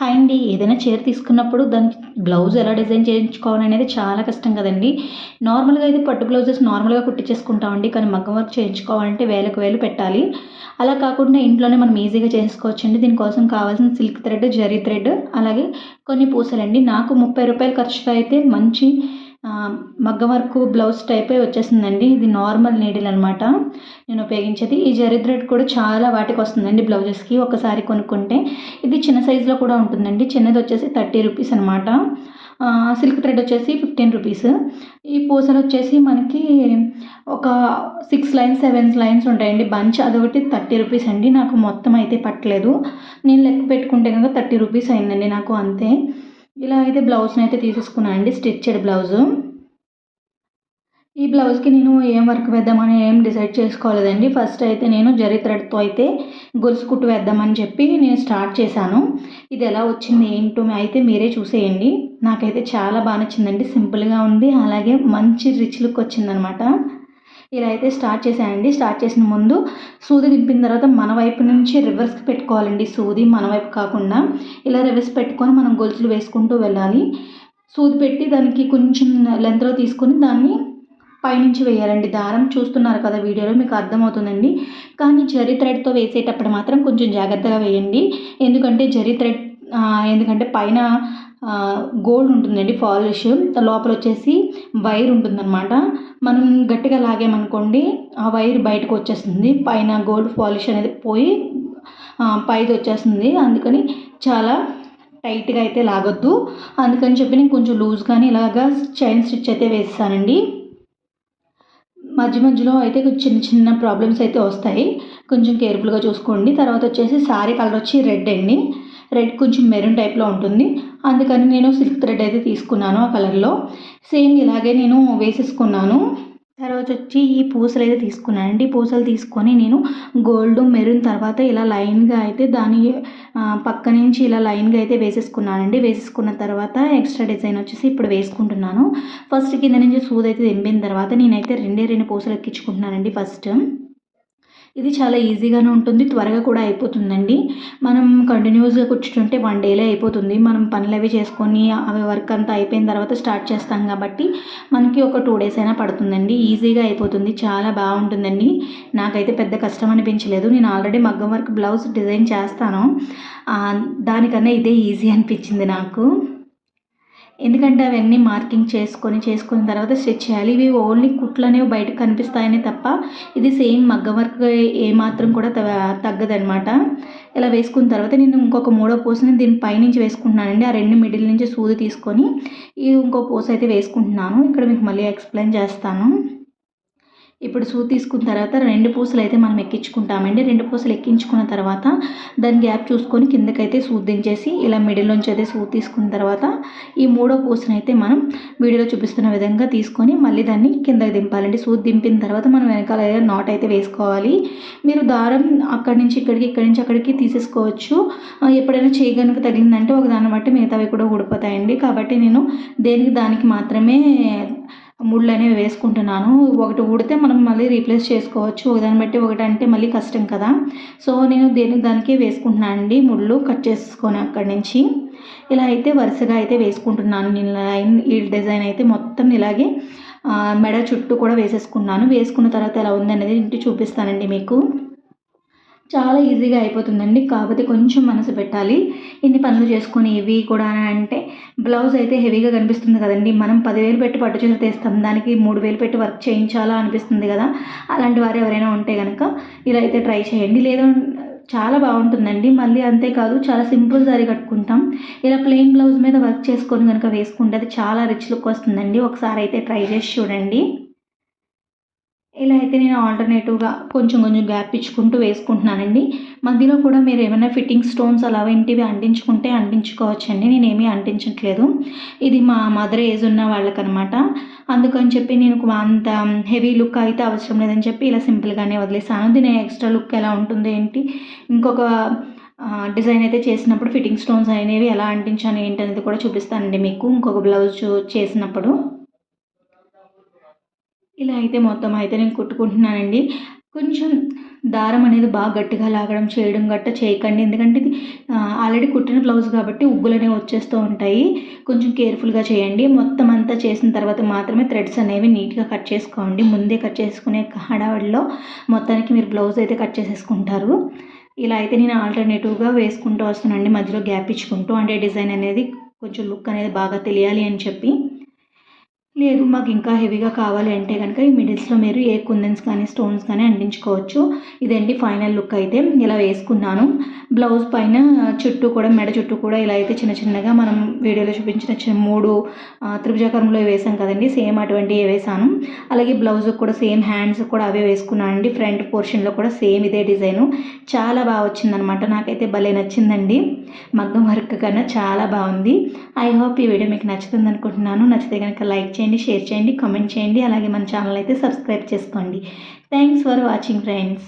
Hi అండి ఏదైనా చీర తీసుకున్నప్పుడు దానికి బ్లౌజ్ ఎలా డిజైన్ చేయించుకోవాలనేది చాలా కష్టం కదండి. నార్మల్గా అయితే పట్టు బ్లౌజెస్ నార్మల్గా కుట్టించేసుకుంటామండి కానీ మగ్గం వర్క్ చేయించుకోవాలంటే వేలకు వేలు పెట్టాలి. అలా కాకుండా ఇంట్లోనే మనం ఈజీగా చేసుకోవచ్చండి. దీనికోసం కావాల్సిన సిల్క్ థ్రెడ్ జరీ థ్రెడ్ అలాగే కొన్ని పూసలండి. నాకు ముప్పై రూపాయల ఖర్చుతో అయితే మంచి మగ్గం వర్క్ బ్లౌజ్ టైపే వచ్చేసిందండి ఇది నార్మల్ నీడిల్ అనమాట నేను ఉపయోగించేది. ఈ జరీ థ్రెడ్ కూడా చాలా వాటికి వస్తుందండి బ్లౌజెస్కి. ఒకసారి కొనుక్కుంటే ఇది చిన్న సైజులో కూడా ఉంటుందండి. చిన్నది వచ్చేసి థర్టీ రూపీస్ అనమాట సిల్క్ థ్రెడ్ వచ్చేసి ఫిఫ్టీన్ రూపీస్. ఈ పూసలు వచ్చేసి మనకి ఒక సిక్స్ లైన్స్ సెవెన్ లైన్స్ ఉంటాయండి. బంచ్ అదొకటి థర్టీ రూపీస్ అండి. నాకు మొత్తం అయితే పట్టలేదు. నేను లెక్క పెట్టుకుంటే కనుక థర్టీ రూపీస్ అయిందండి నాకు అంతే. ఇలా అయితే బ్లౌజ్ని అయితే తీసేసుకున్నాను అండి స్టిచ్డ్ బ్లౌజు ఈ బ్లౌజ్కి నేను ఏం వర్క్ వేద్దామని ఏం డిసైడ్ చేసుకోలేదండి. ఫస్ట్ అయితే నేను జరీ థ్రెడ్తో అయితే గొలుసు కుట్టు వేద్దామని చెప్పి నేను స్టార్ట్ చేశాను. ఇది ఎలా వచ్చింది ఏంటో అయితే మీరే చూసేయండి. నాకైతే చాలా బాగా నచ్చిందండి సింపుల్గా ఉంది. అలాగే మంచి రిచ్ లుక్ వచ్చిందనమాట ఇలా అయితే స్టార్ట్ చేశానండి. స్టార్ట్ చేసిన ముందు సూది దింపిన తర్వాత మన వైపు నుంచి రివర్స్కి పెట్టుకోవాలండి సూది మన వైపు కాకుండా. ఇలా రివర్స్ పెట్టుకొని మనం గొలుసులు వేసుకుంటూ వెళ్ళాలి. సూది పెట్టి దానికి కొంచెం లెంత్లో తీసుకొని దాన్ని పైనుంచి వేయాలండి. దారం చూస్తున్నారు కదా వీడియోలో మీకు అర్థమవుతుందండి. కానీ జరీ థ్రెడ్తో వేసేటప్పుడు మాత్రం కొంచెం జాగ్రత్తగా వేయండి. ఎందుకంటే జరీ థ్రెడ్ ఎందుకంటే పైన గోల్డ్ ఉంటుందండి పాలిష్ లోపల వచ్చేసి వైర్ ఉంటుందన్నమాట. మనం గట్టిగా లాగామనుకోండి ఆ వైర్ బయటకు వచ్చేస్తుంది. పైన గోల్డ్ పాలిష్ అనేది పోయి పైది వచ్చేస్తుంది. అందుకని చాలా టైట్గా అయితే లాగొద్దు. అందుకని చెప్పి నేను కొంచెం లూజ్గానే ఇలాగా చైన్ స్టిచ్ అయితే వేస్తానండి. మధ్య మధ్యలో అయితే చిన్న చిన్న ప్రాబ్లమ్స్ అయితే వస్తాయి. కొంచెం కేర్ఫుల్గా చూసుకోండి. తర్వాత వచ్చేసి శారీ కలర్ వచ్చి రెడ్ అండి. రెడ్ కొంచెం మెరూన్ టైప్లో ఉంటుంది. అందుకని నేను సిల్క్ థ్రెడ్ అయితే తీసుకున్నాను ఆ కలర్లో. సేమ్ ఇలాగే నేను వేసేసుకున్నాను. తర్వాత వచ్చి ఈ పూసలు అయితే తీసుకున్నానండి. పూసలు తీసుకొని నేను గోల్డ్ మెరూన్ తర్వాత ఇలా లైన్గా అయితే దాని పక్క నుంచి ఇలా లైన్గా అయితే వేసేసుకున్నానండి. వేసేసుకున్న తర్వాత ఎక్స్ట్రా డిజైన్ వచ్చేసి ఇప్పుడు వేసుకుంటున్నాను. ఫస్ట్ కింద నుంచి సూద్ అయితే దింపిన తర్వాత నేనైతే రెండే రెండు పూసలు ఎక్కించుకుంటున్నానండి ఫస్ట్. ఇది చాలా ఈజీగానే ఉంటుంది త్వరగా కూడా అయిపోతుందండి. మనం కంటిన్యూస్గా కూర్చుంటే వన్ డేలో అయిపోతుంది. మనం పనులు అవి చేసుకొని అవి వర్క్ అంతా అయిపోయిన తర్వాత స్టార్ట్ చేస్తాం కాబట్టి మనకి ఒక టూ డేస్ అయినా పడుతుందండి. ఈజీగా అయిపోతుంది చాలా బాగుంటుందండి. నాకైతే పెద్ద కష్టం అనిపించలేదు. నేను ఆల్రెడీ మగ్గం వర్క్ బ్లౌజ్ డిజైన్ చేస్తాను. దానికన్నా ఇదే ఈజీ అనిపించింది నాకు. ఎందుకంటే అవన్నీ మార్కింగ్ చేసుకొని చేసుకున్న తర్వాత స్టిచ్ చేయాలి. ఇవి ఓన్లీ కుట్లు అనేవి బయట కనిపిస్తాయని తప్ప ఇది సేమ్ మగ్గ వర్క్ ఏమాత్రం కూడా తగ్గదనమాట ఇలా వేసుకున్న తర్వాత నేను ఇంకొక మూడో పూసని దీని పైనుంచి వేసుకుంటున్నానండి. ఆ రెండు మిడిల్ నుంచి సూది తీసుకొని ఇంకో పూస అయితే వేసుకుంటున్నాను. ఇక్కడ మీకు మళ్ళీ ఎక్స్ప్లెయిన్ చేస్తాను. ఇప్పుడు సూ తీసుకున్న తర్వాత రెండు పూసలు అయితే మనం ఎక్కించుకుంటామండి. రెండు పూసలు ఎక్కించుకున్న తర్వాత దాని గ్యాప్ చూసుకొని కిందకైతే సూ దించేసి ఇలా మిడిల్ నుంచి అయితే సూ తీసుకున్న తర్వాత ఈ మూడో పూసను అయితే మనం వీడియోలో చూపిస్తున్న విధంగా తీసుకొని మళ్ళీ దాన్ని కిందకి దింపాలండి. సూ దింపిన తర్వాత మనం వెనకాల నాట్ అయితే వేసుకోవాలి. మీరు దారం అక్కడి నుంచి ఇక్కడికి ఇక్కడి నుంచి అక్కడికి తీసేసుకోవచ్చు. ఎప్పుడైనా చేయగనుక తగిలిందంటే ఒక దాన్ని బట్టి మిగతావి కూడా ఊడిపోతాయండి. కాబట్టి నేను దేనికి దానికి మాత్రమే ముళ్ళు అనేవి వేసుకుంటున్నాను. ఒకటి ఉడితే మనం మళ్ళీ రీప్లేస్ చేసుకోవచ్చు. ఒకదాన్ని బట్టి ఒకటి అంటే మళ్ళీ కష్టం కదా. సో నేను దేని దానికే వేసుకుంటున్నాను అండి. ముళ్ళు కట్ చేసుకొని అక్కడి నుంచి. ఇలా అయితే వరుసగా అయితే వేసుకుంటున్నాను. నేను లైన్ ఈ డిజైన్ అయితే మొత్తం ఇలాగే మెడ చుట్టూ కూడా వేసేసుకున్నాను. వేసుకున్న తర్వాత ఎలా ఉందనేది ఇంటి చూపిస్తానండి మీకు. చాలా ఈజీగా అయిపోతుందండి. కాకపోతే కొంచెం మనసు పెట్టాలి. ఇన్ని పనులు చేసుకొని ఇవి కూడా అంటే బ్లౌజ్ అయితే హెవీగా కనిపిస్తుంది కదండి. మనం పదివేలు పెట్టి పట్టు చీర తీస్తాం. దానికి మూడు వేలు పెట్టి వర్క్ చేయించాలా అనిపిస్తుంది కదా. అలాంటి వారు ఎవరైనా ఉంటే కనుక ఇలా అయితే ట్రై చేయండి. లేదా చాలా బాగుంటుందండి. మళ్ళీ అంతేకాదు చాలా సింపుల్ సారీ కట్టుకుంటాం. ఇలా ప్లెయిన్ బ్లౌజ్ మీద వర్క్ చేసుకొని కనుక వేసుకుంటే అది చాలా రిచ్ లుక్ వస్తుందండి. ఒకసారి అయితే ట్రై చేసి చూడండి. ఇలా అయితే నేను ఆల్టర్నేటివ్గా కొంచెం కొంచెం గ్యాప్ ఇచ్చుకుంటూ వేసుకుంటున్నానండి. మధ్యలో కూడా మీరు ఏమైనా ఫిట్టింగ్ స్టోన్స్ అలా ఏంటివి అంటించుకుంటే అంటించుకోవచ్చండి. నేనేమీ అంటించట్లేదు. ఇది మా మదర్ ఏజ్ ఉన్న వాళ్ళకనమాట. అందుకని చెప్పి నేను అంత హెవీ లుక్ అయితే అవసరం లేదని చెప్పి ఇలా సింపుల్గానే వదిలేసాను. దీని ఎక్స్ట్రా లుక్ ఎలా ఉంటుంది ఏంటి? ఇంకొక డిజైన్ అయితే చేసినప్పుడు ఫిట్టింగ్ స్టోన్స్ అనేవి ఎలా అంటించాను ఏంటి అనేది కూడా చూపిస్తానండి మీకు. ఇంకొక బ్లౌజ్ చేసినప్పుడు. ఇలా అయితే మొత్తం అయితే నేను కుట్టుకుంటున్నానండి. కొంచెం దారం అనేది బాగా గట్టిగా లాగడం చేయడం గట్ట చేయకండి. ఎందుకంటే ఇది ఆల్రెడీ కుట్టిన బ్లౌజ్ కాబట్టి ఉగ్గులు అనేవి వచ్చేస్తూ ఉంటాయి. కొంచెం కేర్ఫుల్గా చేయండి. మొత్తం అంతా చేసిన తర్వాత మాత్రమే థ్రెడ్స్ అనేవి నీట్గా కట్ చేసుకోండి. ముందే కట్ చేసుకునే హడావడిలో మొత్తానికి మీరు బ్లౌజ్ అయితే కట్ చేసేసుకుంటారు. ఇలా అయితే నేను ఆల్టర్నేటివ్గా వేసుకుంటూ వస్తున్నానండి. మధ్యలో గ్యాప్ ఇచ్చుకుంటూ. అంటే డిజైన్ అనేది కొంచెం లుక్ అనేది బాగా తెలియాలి అని చెప్పి. లేదు మాకు ఇంకా హెవీగా కావాలి అంటే కనుక ఈ మిడిల్స్లో మీరు ఏ కుందన్స్ కానీ స్టోన్స్ కానీ అంటించుకోవచ్చు. ఇదండి ఫైనల్ లుక్ అయితే. ఇలా వేసుకున్నాను. బ్లౌజ్ పైన చుట్టూ కూడా మెడ చుట్టూ కూడా ఇలా అయితే చిన్న చిన్నగా మనం వీడియోలో చూపించిన చిన్న మూడు త్రిభుజాకారంలో వేసాం కదండి. సేమ్ అటువంటివి వేసాను. అలాగే బ్లౌజ్ కూడా సేమ్ హ్యాండ్స్ కూడా అవే వేసుకున్నానండి ఫ్రంట్ పోర్షన్లో కూడా సేమ్ ఇదే డిజైను. చాలా బాగా వచ్చిందనమాట. నాకైతే భలే నచ్చిందండి. మగ్గం వర్క్ కన్నా చాలా బాగుంది. ఐ హోప్ ఈ వీడియో మీకు నచ్చుతుంది అనుకుంటున్నాను నచ్చితే కనుక లైక్ చేయండి. చేయండి షేర్ చేయండి కామెంట్ చేయండి. అలాగే మన ఛానల్ అయితే సబ్స్క్రైబ్ చేసుకోండి. Thanks for watching friends